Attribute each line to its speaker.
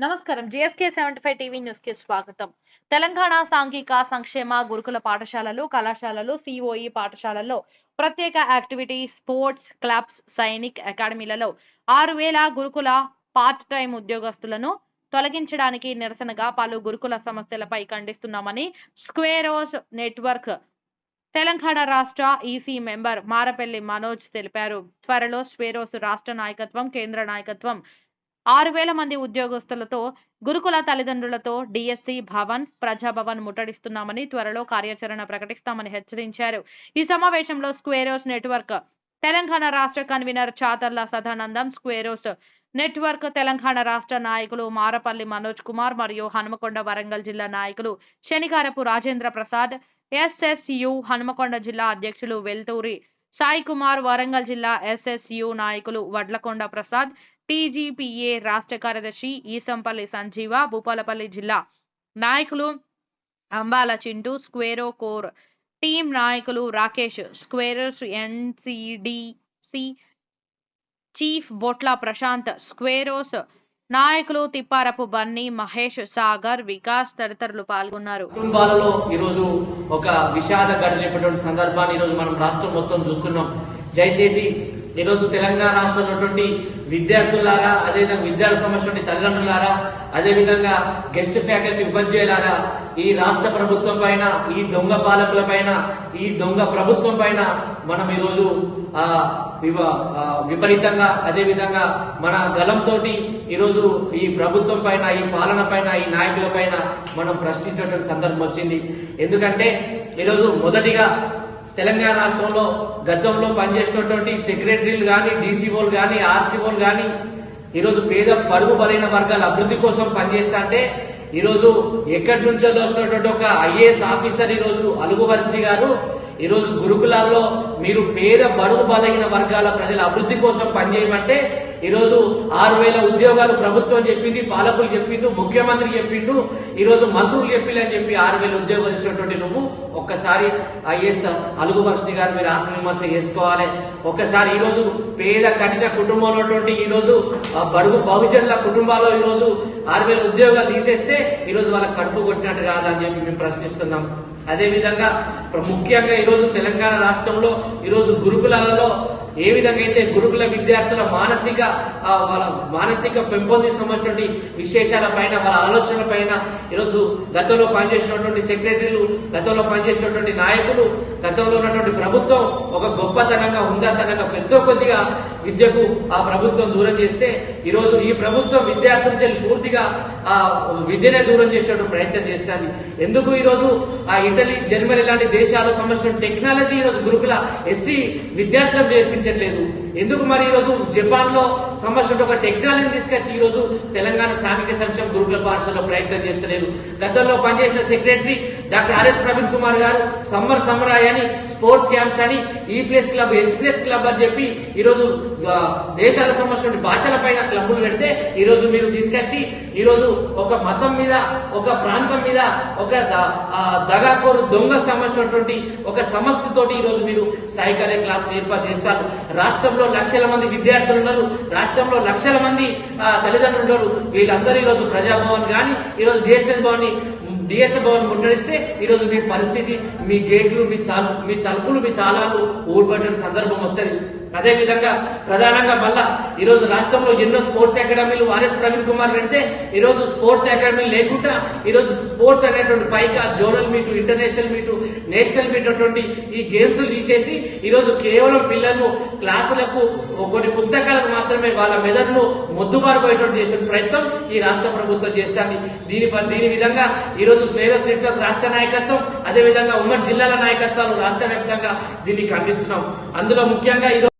Speaker 1: నమస్కారం. GSK seventy five TV న్యూస్కి స్వాగతం. తెలంగాణ సాంఘిక సంక్షేమ గురుకుల పాఠశాలలు కళాశాలలు సిఓఈ పాఠశాలల్లో ప్రత్యేక యాక్టివిటీ స్పోర్ట్స్ క్లబ్స్ సైనిక్ అకాడమీలలో ఆరు వేల గురుకుల పార్ట్ టైం ఉద్యోగస్తులను తొలగించడానికి నిరసనగా పలు గురుకుల సమస్యలపై ఖండిస్తున్నామని స్క్వేరోస్ నెట్వర్క్ తెలంగాణ రాష్ట్ర ఈసీ మెంబర్ మారపల్లి మనోజ్ తెలిపారు. త్వరలో స్వేరోస్ రాష్ట్ర నాయకత్వం కేంద్ర నాయకత్వం ఆరు వేల మంది ఉద్యోగస్తులతో గురుకుల తల్లిదండ్రులతో డిఎస్సి భవన్ ప్రజాభవన్ ముట్టడిస్తున్నామని త్వరలో కార్యాచరణ ప్రకటిస్తామని హెచ్చరించారు. ఈ సమావేశంలో స్క్వేరోస్ నెట్వర్క్ తెలంగాణ రాష్ట్ర convener Chatarla Sadanandam Swaeroes network Telangana రాష్ట్ర నాయకులు మారపల్లి మనోజ్ కుమార్ మరియు హనుమకొండ వరంగల్ జిల్లా నాయకులు Shanikarapu Rajendra Prasad S S U Hanamkonda జిల్లా అధ్యక్షులు వెల్తూరి సాయి కుమార్ వరంగల్ జిల్లా ఎస్ఎస్యు నాయకులు వడ్లకొండ ప్రసాద్ టీజీపీఏ రాష్ట్ర కార్యదర్శి ఈసంపల్లి సంజీవ భూపాలపల్లి జిల్లా నాయకులు అంబాల చింటూ స్క్వేరో కోర్ టీం నాయకులు Rakesh Swaeroes NCDC chief Botla Prashanth Swaeroes నాయకులు తిప్పారపు బన్నీ మహేష్ సాగర్ వికాస్ తదితరులు పాల్గొన్నారు.
Speaker 2: కుటుంబాలలో ఈరోజు ఒక విషాద గడిచినటువంటి సందర్భాన్ని ఈరోజు మనం రాష్ట్రం మొత్తం చూస్తున్నాం. దయచేసి ఈరోజు తెలంగాణ రాష్ట్రంలో ఉన్నటువంటి విద్యార్థులారా అదేవిధంగా విద్యార్థి సమస్య నుండి తల్లిదండ్రులారా అదేవిధంగా గెస్ట్ ఫ్యాకల్టీ ఉపాధ్యాయులారా ఈ రాష్ట్ర ప్రభుత్వం పైన ఈ దొంగ పాలకుల పైన ఈ దొంగ ప్రభుత్వం పైన మనం ఈరోజు ఆ, విపరీతంగా అదేవిధంగా మన గలంతో ఈరోజు ఈ ప్రభుత్వం పైన ఈ పాలన పైన ఈ నాయకుల పైన మనం ప్రశ్నించేటువంటి సందర్భం వచ్చింది. ఎందుకంటే ఈరోజు మొదటిగా తెలంగాణ రాష్ట్రంలో గతంలో పనిచేసినటువంటి సెక్రటరీలు కానీ డీసీఓలు కానీ ఆర్సీఓలు కానీ ఈరోజు పేద పరుగు బలైన వర్గాల అభివృద్ధి కోసం పనిచేస్తా అంటే ఈరోజు ఎక్కడి నుంచో వస్తున్నటువంటి ఒక ఐఏఎస్ ఆఫీసర్ ఈరోజు అలుగు వర్షిని గారు ఈరోజు గురుకులాల్లో మీరు పేద బడుగు బలహీన వర్గాల ప్రజల అభివృద్ధి కోసం పనిచేయమంటే ఈరోజు ఆరు వేల ఉద్యోగాలు ప్రభుత్వం చెప్పింది పాలకులు చెప్పిండు ముఖ్యమంత్రి చెప్పిండు ఈరోజు మంత్రులు చెప్పిండు అని చెప్పి ఆరు వేల ఉద్యోగాలు ఇచ్చినటువంటి నువ్వు. ఒక్కసారి ఐఎస్ అలుగు వర్షి గారు మీరు ఆత్మవిమర్శ చేసుకోవాలి. ఒక్కసారి ఈరోజు పేద కఠిన కుటుంబంలో ఉన్నటువంటి ఈరోజు ఆ బడుగు బహుజనుల కుటుంబాల్లో ఈరోజు ఆరు వేల ఉద్యోగాలు తీసేస్తే ఈరోజు వాళ్ళకి కడుపు కొట్టినట్టు కాదని చెప్పి మేము ప్రశ్నిస్తున్నాం. అదేవిధంగా ముఖ్యంగా ఈరోజు తెలంగాణ రాష్ట్రంలో ఈరోజు గురుకులాలలో ఏ విధంగా అయితే గురుకుల విద్యార్థుల మానసిక వాళ్ళ మానసిక పెంపొందించినటువంటి విశేషాల పైన వాళ్ళ ఆలోచనల పైన ఈరోజు గతంలో పనిచేసినటువంటి సెక్రటరీలు గతంలో పనిచేసినటువంటి నాయకులు గతంలో ఉన్నటువంటి ప్రభుత్వం ఒక గొప్పతనంగా ఉందాతనంగా ఎంతో కొద్దిగా విద్యకు ఆ ప్రభుత్వం దూరం చేస్తే ఈరోజు ఈ ప్రభుత్వం విద్యార్థుల చెల్లి పూర్తిగా ఆ విద్యనే దూరం చేసేటువంటి ప్రయత్నం చేస్తుంది. ఎందుకు ఈరోజు ఆ ఇటలీ జర్మనీ లాంటి దేశాలకు సంబంధించిన టెక్నాలజీ ఈరోజు గురుకుల ఎస్సీ విద్యార్థులకు నేర్పించట్లేదు ఎందుకు మరి ఈరోజు జపాన్లో సంబంధించిన ఒక టెక్నాలజీ తీసుకొచ్చి ఈరోజు తెలంగాణ సాంఘిక సంక్షేమ గురుకుల పాఠశాలలో ప్రయత్నం చేస్తలేరు. గతంలో పనిచేసిన secretary doctor RS Praveen Kumar గారు సమ్మర్ సమరాయ్ అని స్పోర్ట్స్ క్యాంప్స్ అని ఈ place club H place club అని చెప్పి ఈరోజు దేశాల దేశాలకు భాషల పైన క్లబ్బులు పెడితే ఈరోజు మీరు తీసుకొచ్చి ఈరోజు ఒక మతం మీద ఒక ప్రాంతం మీద ఒక దగాకోరు దొంగ సంబంధించినటువంటి ఒక సమస్యతోటి ఈరోజు మీరు సైకాలజీ క్లాస్ ఏర్పాటు చేస్తారు. రాష్ట్రంలో లక్షల మంది విద్యార్థులు ఉన్నారు. రాష్ట్రంలో లక్షల మంది ఆ, తల్లిదండ్రులు ఉన్నారు. వీళ్ళందరూ ఈరోజు ప్రజాభవన్ కానీ ఈరోజు డిఎస్ఎన్ భవన్ డిఎస్ భవన్ ముట్టడిస్తే ఈరోజు మీ పరిస్థితి మీ గేట్లు మీ తలుపు మీ తలుపులు మీ తాళాలు ఊడిపడిన సందర్భం వస్తుంది. అదేవిధంగా ప్రధానంగా మళ్ళా ఈరోజు రాష్ట్రంలో ఎన్నో స్పోర్ట్స్ అకాడమీలు ఆర్ఎస్ ప్రవీణ్ కుమార్ పెడితే ఈరోజు స్పోర్ట్స్ అకాడమీ లేకుండా ఈరోజు స్పోర్ట్స్ అనేటువంటి పైగా zonal meet international meet national meet అటువంటి ఈ గేమ్స్ తీసేసి ఈరోజు కేవలం పిల్లలను క్లాసులకు కొన్ని పుస్తకాలకు మాత్రమే వాళ్ళ మెదడును మొద్దుబారిపోయేటువంటి చేసే ప్రయత్నం ఈ రాష్ట్ర ప్రభుత్వం చేస్తుంది. దీని దీని విధంగా ఈరోజు శ్రేయస్ నెట్వర్క్ రాష్ట్ర నాయకత్వం అదే విధంగా ఉమ్మడి జిల్లాల నాయకత్వాలు రాష్ట్ర వ్యాప్తంగా దీన్ని ఖండిస్తున్నాం. అందులో ముఖ్యంగా ఈరోజు